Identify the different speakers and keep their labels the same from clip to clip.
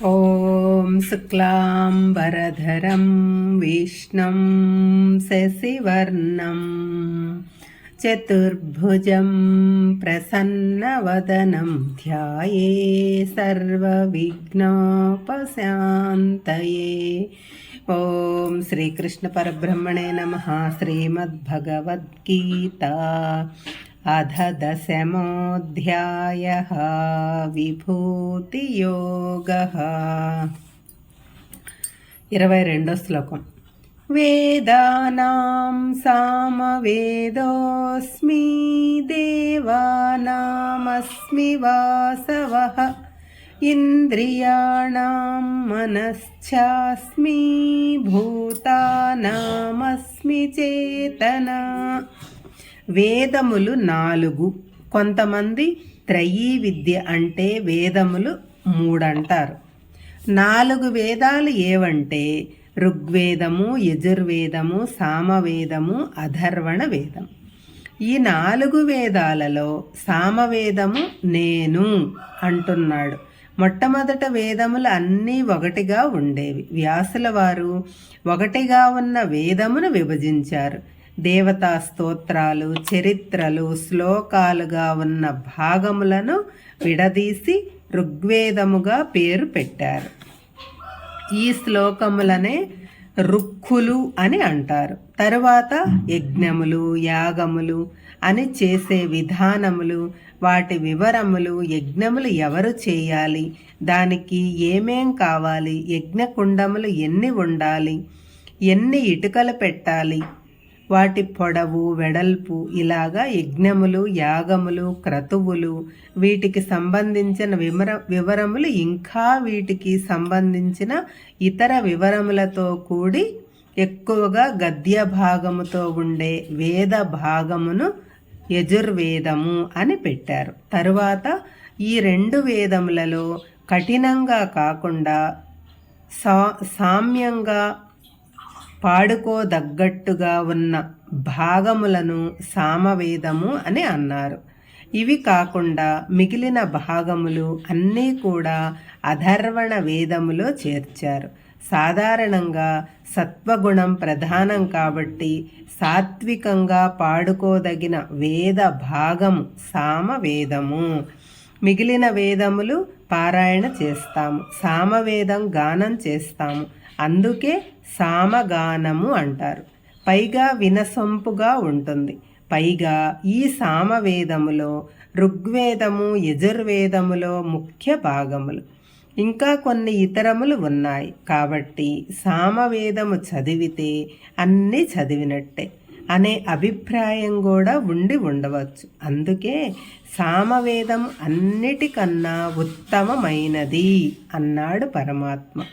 Speaker 1: ॐ शुक्लाम्बरधरं विष्णुं शशिवर्णं चतुर्भुजं प्रसन्नवदनं ध्याये सर्वविघ्नोपशान्तये ॐ श्रीकृष्णपरब्रह्मणे नमः श्रीमद्भगवद्गीता। अध दशमोऽध्यायः విభూతియోగः ఇరవై రెండో శ్లోకం వేదానాం సామవేదోస్మి దేవానామస్మి వాసవः ఇంద్రియాణం మనశ్చాస్మి భూతానామస్మి చేతనా వేదములు నాలుగు. కొంతమంది త్రయీ విద్య అంటే వేదములు మూడంటారు. నాలుగు వేదాలు ఏవంటే ఋగ్వేదము యజుర్వేదము సామవేదము అధర్వణ వేదం. ఈ నాలుగు వేదాలలో సామవేదము నేను అంటున్నాడు. మొట్టమొదట వేదములు అన్నీ ఒకటిగా ఉండేవి. వ్యాసుల వారు ఒకటిగా ఉన్న వేదమును విభజించారు. దేవతా స్తోత్రాలు చరిత్రలు శ్లోకాలుగా ఉన్న భాగములను విడదీసి ఋగ్వేదముగా పేరు పెట్టారు. ఈ శ్లోకములనే రుక్కులు అని అంటారు. తరువాత యజ్ఞములు యాగములు అని చేసే విధానములు వాటి వివరములు యజ్ఞములు ఎవరు చేయాలి? దానికి ఏమేం కావాలి? యజ్ఞకుండములు ఎన్ని ఉండాలి? ఎన్ని ఇటుకలు పెట్టాలి? వాటి పొడవు వెడల్పు ఇలాగా యజ్ఞములు యాగములు క్రతువులు వీటికి సంబంధించిన వివర వివరములు ఇంకా వీటికి సంబంధించిన ఇతర వివరములతో కూడి ఎక్కువగా గద్య భాగముతో ఉండే వేద భాగమును యజుర్వేదము అని పెట్టారు. తరువాత ఈ రెండు వేదములలో కఠినంగా కాకుండా సా సామ్యంగా పాడుకోదగ్గట్టుగా ఉన్న భాగములను సామవేదము అని అన్నారు. ఇవి కాకుండా మిగిలిన భాగములు అన్నీ కూడా అధర్వణ వేదములో చేర్చారు. సాధారణంగా సత్వగుణం ప్రధానం కాబట్టి సాత్వికంగా పాడుకోదగిన వేద భాగము సామవేదము. మిగిలిన వేదములు పారాయణ చేస్తాము సామవేదం గానం చేస్తాము. అందుకే సామగానము అంటారు. పైగా వినసొంపుగా ఉంటుంది. పైగా ఈ సామవేదములో ఋగ్వేదము యజుర్వేదములో ముఖ్య భాగములు. ఇంకా కొన్ని ఇతరములు ఉన్నాయి. కాబట్టి సామవేదము చదివితే అన్నీ చదివినట్టే అనే అభిప్రాయం కూడా ఉండి ఉండవచ్చు. అందుకే సామవేదం అన్నిటికన్నా ఉత్తమమైనది అన్నాడు పరమాత్మ.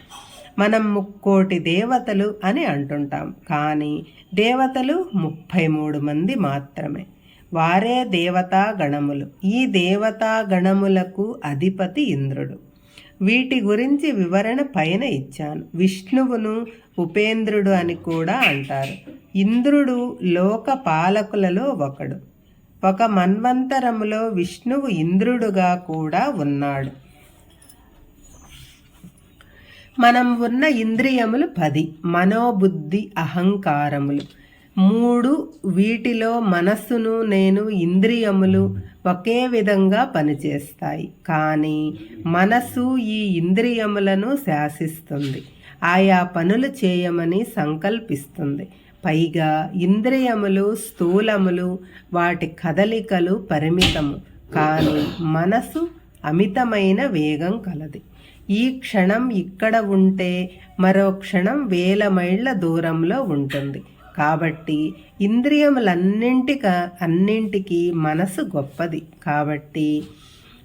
Speaker 1: మనం ముక్కోటి దేవతలు అని అంటుంటాం. కానీ దేవతలు ముప్పై మూడు మంది మాత్రమే. వారే దేవతా గణములు ఈ దేవతా గణములకు అధిపతి ఇంద్రుడు. వీటి గురించి వివరణ పైన ఇచ్చాను. విష్ణువును ఉపేంద్రుడు అని కూడా అంటారు. ఇంద్రుడు లోక పాలకులలో ఒకడు. ఒక మన్వంతరములో విష్ణువు ఇంద్రుడుగా కూడా ఉన్నాడు. మనం ఉన్న ఇంద్రియములు పది. మనోబుద్ధి అహంకారములు. మూడు వీటిలో మనస్సును నేను ఇంద్రియములు ఒకే విధంగా పనిచేస్తాయి. కానీ మనస్సు ఈ ఇంద్రియములను శాసిస్తుంది. ఆయా పనులు చేయమని సంకల్పిస్తుంది. పైగా ఇంద్రియములు స్థూలములు వాటి కదలికలు పరిమితము. కానీ మనసు అమితమైన వేగం కలది. ఈ క్షణం ఇక్కడ ఉంటే మరో క్షణం వేల మైళ్ళ దూరంలో ఉంటుంది. కాబట్టి ఇంద్రియములన్నింటిక అన్నింటికి మనసు గొప్పది. కాబట్టి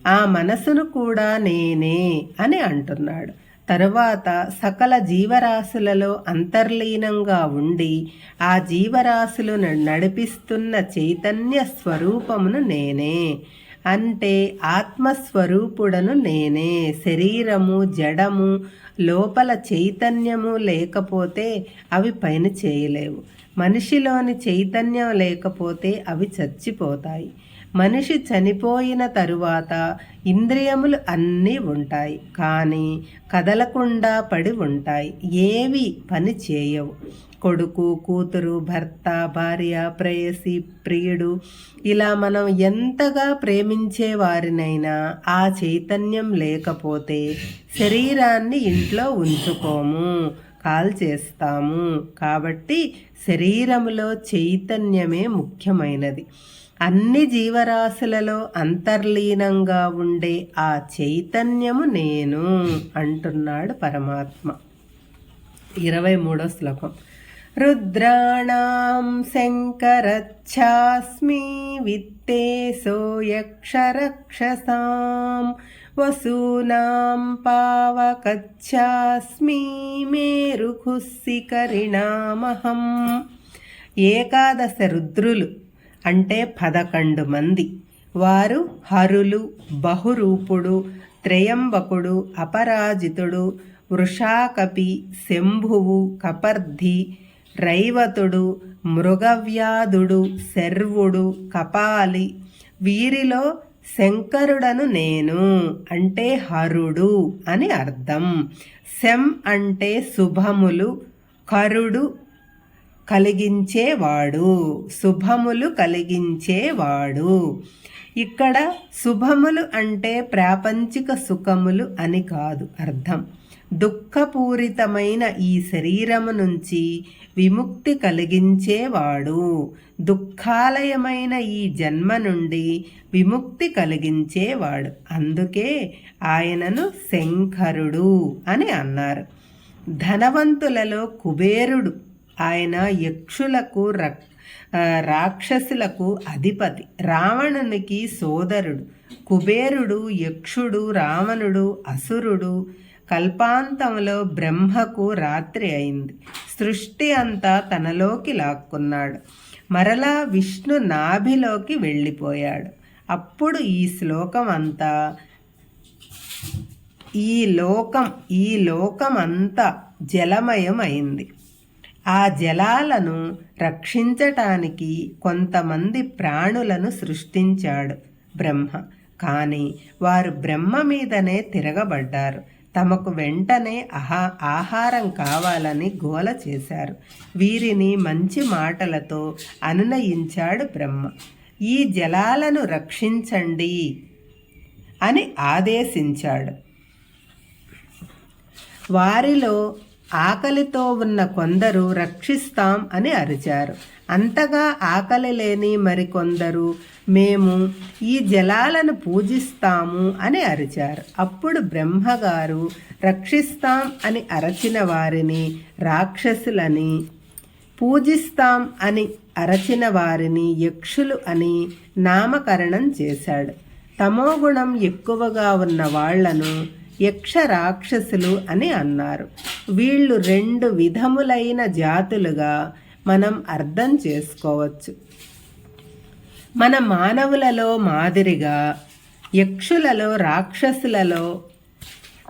Speaker 1: ఆ మనసును కూడా నేనే అని అంటున్నాడు. తరువాత సకల జీవరాశులలో అంతర్లీనంగా ఉండి ఆ జీవరాశులను నడిపిస్తున్న చైతన్య స్వరూపమును నేనే. అంటే ఆత్మస్వరూపుడను నేనే. శరీరము జడము లోపల చైతన్యము లేకపోతే అవి పైన చేయలేవు. మనిషిలోని చైతన్యం లేకపోతే అవి చచ్చిపోతాయి. మనిషి చనిపోయిన తరువాత ఇంద్రియములు అన్నీ ఉంటాయి. కానీ కదలకుండా పడి ఉంటాయి. ఏవి పని చేయవు. కొడుకు కూతురు భర్త భార్య ప్రేయసి ప్రియుడు ఇలా మనం ఎంతగా ప్రేమించే వారినైనా ఆ చైతన్యం లేకపోతే శరీరాన్ని ఇంట్లో ఉంచుకోము కాల్ చేస్తాము కాబట్టి శరీరములో చైతన్యమే ముఖ్యమైనది. అన్ని జీవరాశులలో అంతర్లీనంగా ఉండే ఆ చైతన్యము నేను అంటున్నాడు పరమాత్మ. ఇరవై మూడో శ్లోకం. రుద్రాణం శంకరచ్ఛాస్మి విత్తేసో యక్షరక్షసాం వసూనాం పావకచ్ఛాస్మి మేరుఖుస్సికరిణామహం ఏకాదశ రుద్రులు అంటే పదకొండు మంది. వారు హరులు బహురూపుడు త్రయంబకుడు అపరాజితుడు వృషాకపి శంభువు కపర్ధి రైవతుడు మృగవ్యాధుడు శర్వుడు కపాలి. వీరిలో శంకరుడను నేను అంటే హరుడు అని అర్థం. శం అంటే శుభములు కరుడు కలిగించేవాడు. శుభములు కలిగించేవాడు. ఇక్కడ శుభములు అంటే ప్రాపంచిక సుఖములు అని కాదు అర్థం. దుఃఖపూరితమైన ఈ శరీరము నుంచి విముక్తి కలిగించేవాడు. దుఃఖాలయమైన ఈ జన్మ నుండి విముక్తి కలిగించేవాడు. అందుకే ఆయనను శంకరుడు అని అన్నారు. ధనవంతులలో కుబేరుడు ఆయన యక్షులకు రాక్షసులకు అధిపతి. రావణునికి సోదరుడు కుబేరుడు యక్షుడు రావణుడు అసురుడు కల్పాంతంలో బ్రహ్మకు రాత్రి అయింది. సృష్టి అంతా తనలోకి లాక్కున్నాడు. మరలా విష్ణు నాభిలోకి వెళ్ళిపోయాడు. అప్పుడు ఈ శ్లోకం అంతా ఈ లోకం ఈ లోకం అంతా జలమయం అయింది ఆ జలాలను రక్షించటానికి కొంతమంది ప్రాణులను సృష్టించాడు బ్రహ్మ. కానీ వారు బ్రహ్మ మీదనే తిరగబడ్డారు. తమకు వెంటనే ఆహా ఆహారం కావాలని గోల చేశారు. వీరిని మంచి మాటలతో అనునయించాడు బ్రహ్మ. ఈ జలాలను రక్షించండి అని ఆదేశించాడు. వారిలో ఆకలితో ఉన్న కొందరు రక్షిస్తాం అని అరిచారు. అంతగా ఆకలి లేని మరికొందరు మేము ఈ జలాలను పూజిస్తాము అని అరిచారు. అప్పుడు బ్రహ్మగారు రక్షిస్తాం అని అరచిన వారిని రాక్షసులని పూజిస్తాం అని అరచిన వారిని యక్షులు అని నామకరణం చేశాడు. తమోగుణం ఎక్కువగా ఉన్న వాళ్ళను యక్ష రాక్షసులు అని అన్నారు. వీళ్ళు రెండు విధములైన జాతులుగా మనం అర్థం చేసుకోవచ్చు. మన మానవులలో మాదిరిగా యక్షులలో రాక్షసులలో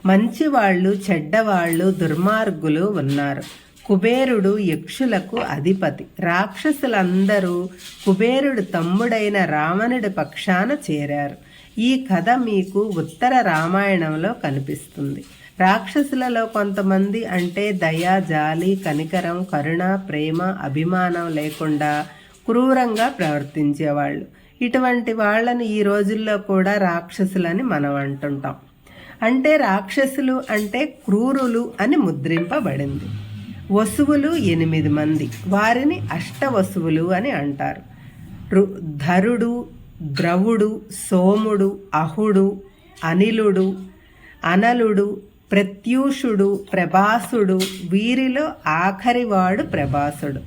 Speaker 1: మంచివాళ్ళు చెడ్డవాళ్ళు దుర్మార్గులు ఉన్నారు. కుబేరుడు యక్షులకు అధిపతి. రాక్షసులందరూ కుబేరుడు తమ్ముడైన రావణుడి పక్షాన చేరారు. ఈ కథ మీకు ఉత్తర రామాయణంలో కనిపిస్తుంది. రాక్షసులలో కొంతమంది అంటే దయ జాలి కనికరం కరుణ ప్రేమ అభిమానం లేకుండా క్రూరంగా ప్రవర్తించేవాళ్ళు. ఇటువంటి వాళ్ళని ఈ రోజుల్లో కూడా రాక్షసులని మనం అంటుంటాం అంటే రాక్షసులు అంటే క్రూరులు అని ముద్రింపబడింది. వసువులు ఎనిమిది మంది. వారిని అష్టవసువులు అని అంటారు. ధరుడు ద్రవుడు సోముడు అహుడు అనిలుడు అనలుడు ప్రత్యూషుడు ప్రభాసుడు వీరిలో ఆఖరివాడు ప్రభాసుడు.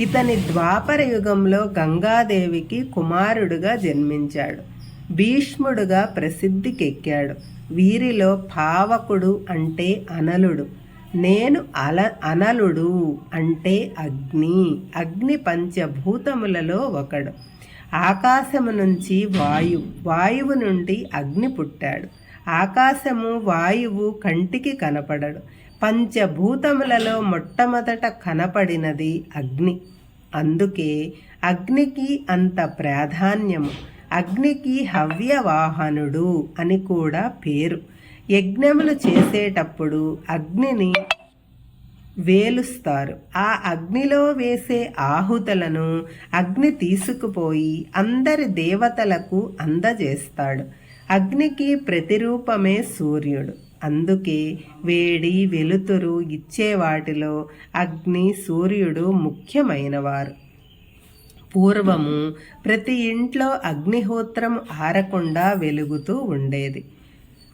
Speaker 1: ఇతని ద్వాపర యుగంలో గంగాదేవికి కుమారుడుగా జన్మించాడు. భీష్ముడుగా ప్రసిద్ధికెక్కాడు. వీరిలో పావకుడు అంటే అనలుడు. నేను అల అనలుడు అంటే అగ్ని. అగ్ని పంచభూతములలో ఒకడు. ఆకాశము నుంచి వాయువు వాయువు నుండి అగ్ని పుట్టాడు. ఆకాశము వాయువు కంటికి కనపడడు. పంచభూతములలో మొట్టమొదట కనపడినది అగ్ని. అందుకే అగ్నికి అంత ప్రాధాన్యము. అగ్నికి హవ్యవాహనుడు అని కూడా పేరు. యజ్ఞములు చేసేటప్పుడు అగ్నిని వేలుస్తారు. ఆ అగ్నిలో వేసే ఆహుతలను అగ్ని తీసుకుపోయి అందరి దేవతలకు అందజేస్తాడు. అగ్నికి ప్రతిరూపమే సూర్యుడు. అందుకే వేడి వెలుతురు ఇచ్చే వాటిలో అగ్ని సూర్యుడు ముఖ్యమైనవారు. పూర్వము ప్రతి ఇంట్లో అగ్నిహోత్రం ఆరకుండా వెలుగుతూ ఉండేది.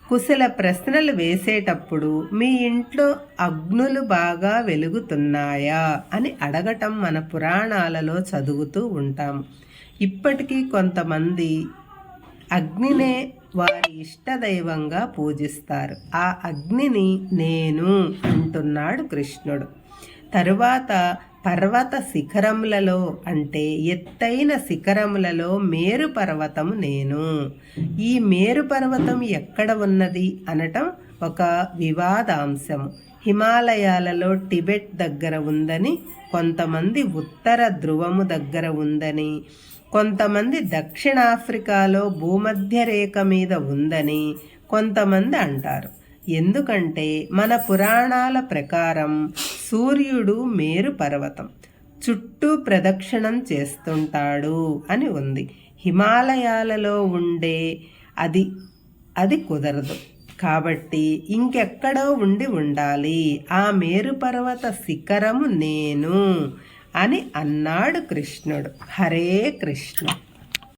Speaker 1: కుశల ప్రశ్నలు వేసేటప్పుడు మీ ఇంట్లో అగ్నులు బాగా వెలుగుతున్నాయా అని అడగటం మన పురాణాలలో చదువుతూ ఉంటాం. ఇప్పటికీ కొంతమంది అగ్నినే వారి ఇష్టదైవంగా పూజిస్తారు. ఆ అగ్నిని నేను అంటున్నాడు కృష్ణుడు. తరువాత పర్వత శిఖరములలో అంటే ఎత్తైన శిఖరములలో మేరు పర్వతము నేను. ఈ మేరు పర్వతం ఎక్కడ ఉన్నది అనటం ఒక వివాదాంశం హిమాలయాలలో టిబెట్ దగ్గర ఉందని కొంతమంది ఉత్తర ధ్రువము దగ్గర ఉందని కొంతమంది దక్షిణాఫ్రికాలో భూమధ్య రేఖ మీద ఉందని కొంతమంది అంటారు. ఎందుకంటే మన పురాణాల ప్రకారం సూర్యుడు మేరు పర్వతం చుట్టూ ప్రదక్షిణం చేస్తుంటాడు అని ఉంది. హిమాలయాలలో ఉండే అది అది కుదరదు. కాబట్టి ఇంకెక్కడో ఉండి ఉండాలి. ఆ మేరుపర్వత శిఖరము నేను అని అన్నాడు కృష్ణుడు. హరే కృష్ణ.